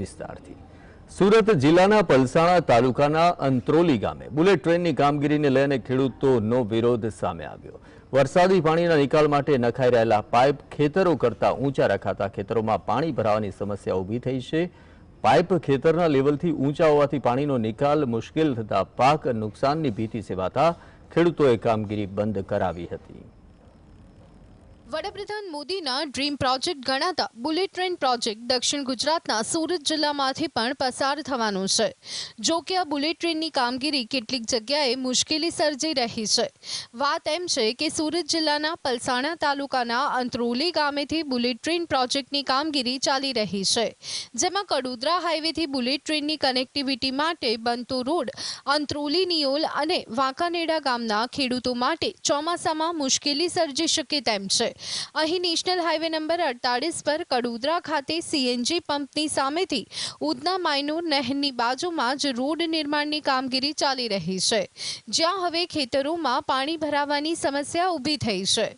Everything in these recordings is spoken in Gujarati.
વિસ્તારથી. સુરત જિલ્લાના પલસાણા તાલુકાના અંત્રોલી ગામે બુલેટ ટ્રેનની કામગીરીને લઈને ખેડૂતોનો વિરોધ સામે આવ્યો. વરસાદી પાણીના નિકાલ માટે નખાઈ રહેલા પાઇપ ખેતરો કરતા ઊંચા રખાતા ખેતરોમાં પાણી ભરાવાની સમસ્યા ઊભી થઈ છે. પાઇપ ખેતરના લેવલથી ઊંચા હોવાથી પાણીનો નિકાલ મુશ્કેલ થતા પાક નુકસાનની ભીતિ સેવાતા ખેડૂતોએ કામગીરી બંધ કરાવી હતી. વડાપ્રધાન મોદીના ડ્રીમ પ્રોજેક્ટ ગણાતા બુલેટ ટ્રેન પ્રોજેક્ટ દક્ષિણ ગુજરાતના સુરત જિલ્લામાંથી પણ પસાર થવાનો છે. જો કે આ બુલેટ ટ્રેનની કામગીરી કેટલીક જગ્યાએ મુશ્કેલી સર્જી રહી છે. વાત એમ છે કે સુરત જિલ્લાના પલસાણા તાલુકાના અંત્રોલી ગામેથી બુલેટ ટ્રેન પ્રોજેક્ટની કામગીરી ચાલી રહી છે, જેમાં કડોદરા હાઈવેથી બુલેટ ટ્રેનની કનેક્ટિવિટી માટે બનતો રોડ, અંત્રોલી નિયોલ અને વાંકાનેડા ગામના ખેડૂતો માટે ચોમાસામાં મુશ્કેલી સર્જી શકે તેમ છે. અહીં નેશનલ હાઈવે નંબર અડતાળીસ પર કડોદરા ખાતે સીએનજી પંપની સામેથી ઉધના માઇનોર નહેરની બાજુમાં જ રોડ નિર્માણની કામગીરી ચાલી રહી છે. જ્યાં હવે ખેતરોમાં પાણી ભરાવાની સમસ્યા ઊભી થઈ છે.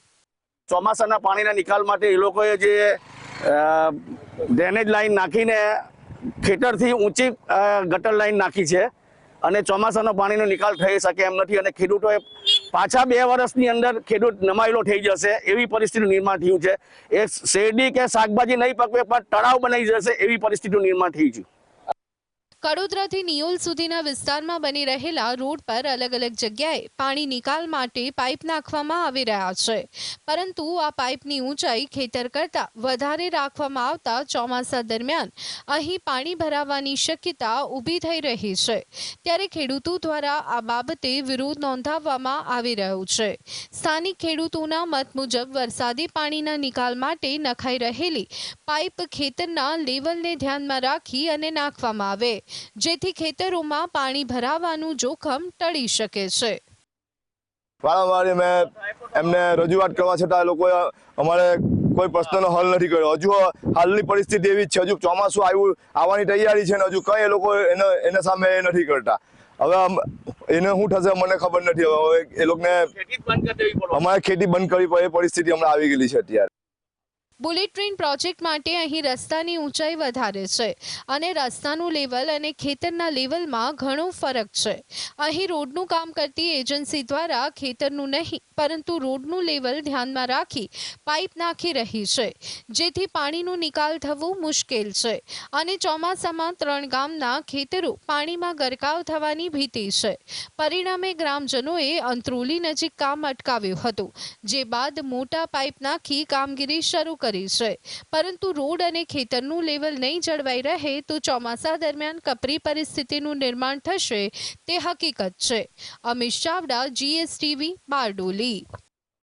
ચોમાસાના પાણીના નિકાલ માટે એ લોકોએ જે ડ્રેનેજ લાઈન નાખીને ખેતરથી ઊંચી ગટર લાઈન નાખી છે અને ચોમાસાનો પાણીનો નિકાલ થઈ શકે એમ નથી અને ખેડૂતોએ પાછા બે વર્ષની અંદર ખેડૂત નમાયેલો થઈ જશે, એવી પરિસ્થિતિનું નિર્માણ થયું છે. એ શેરડી કે શાકભાજી નહીં પકવે, પણ તળાવ બનાવી જશે, એવી પરિસ્થિતિનું નિર્માણ થયું છે. કડોદરાથી નિયોલ સુધીના વિસ્તારમાં બની રહેલા રોડ પર અલગ અલગ જગ્યાએ પાણી નિકાલ માટે પાઇપ નાખવામાં આવી રહ્યા છે. પરંતુ આ પાઇપની ઊંચાઈ ખેતર કરતાં વધારે રાખવામાં આવતા ચોમાસા દરમિયાન અહીં પાણી ભરાવાની શક્યતા ઊભી થઈ રહી છે. ત્યારે ખેડૂતો દ્વારા આ બાબતે વિરોધ નોંધાવવામાં આવી રહ્યો છે. સ્થાનિક ખેડૂતોના મત મુજબ વરસાદી પાણીના નિકાલ માટે નખાઈ રહેલી પાઇપ ખેતરના લેવલને ધ્યાનમાં રાખી અને નાખવામાં આવે. જેથી ખેતરોમાં પાણી ભરાવાનું જોખમ ટળી શકે છે. વારંવાર મેં એમને રજૂઆત કરવા છતાં એ લોકોએ અમારે કોઈ પ્રશ્નનો હલ નથી કર્યો. હજુ હાલની પરિસ્થિતિ એવી જ છે. હજુ ચોમાસું આવ્યું આવવાની તૈયારી છે ને હજુ કઈ એ લોકો એને એના સામે એ નથી કરતા. હવે એને શું થશે મને ખબર નથી. હવે હવે એ લોકોને અમારે ખેતી બંધ કરવી પડે. એ પરિસ્થિતિ હમણાં આવી ગયેલી છે અત્યારે. બુલેટ ટ્રેન પ્રોજેક્ટ માટે અહીં રસ્તાની ઊંચાઈ વધારે છે અને રસ્તાનું લેવલ અને ખેતરના લેવલમાં ઘણો ફરક છે. અહીં રોડનું કામ કરતી એજન્સી દ્વારા ખેતરનું નહીં, પરંતુ રોડનું લેવલ ધ્યાનમાં રાખી પાઇપ નાખી રહી છે, જેથી પાણીનો નિકાલ થવો મુશ્કેલ છે અને ચોમાસામાં ત્રણ ગામના ખેતરો પાણીમાં ગરકાવ થવાની ભીતિ છે. પરિણામે ગ્રામજનોએ અંત્રોલી નજીક કામ અટકાવ્યું હતું, જે બાદ મોટા પાઇપ નાખી કામગીરી શરૂ કરી છે. પરંતુ રોડ અને ખેતરનું લેવલ નહીં જળવાઈ રહે તો ચોમાસા દરમિયાન કપરી પરિસ્થિતિનું નિર્માણ થશે, તે હકીકત છે. અમિત ચાવડા જીએસટીવી બારડોલી.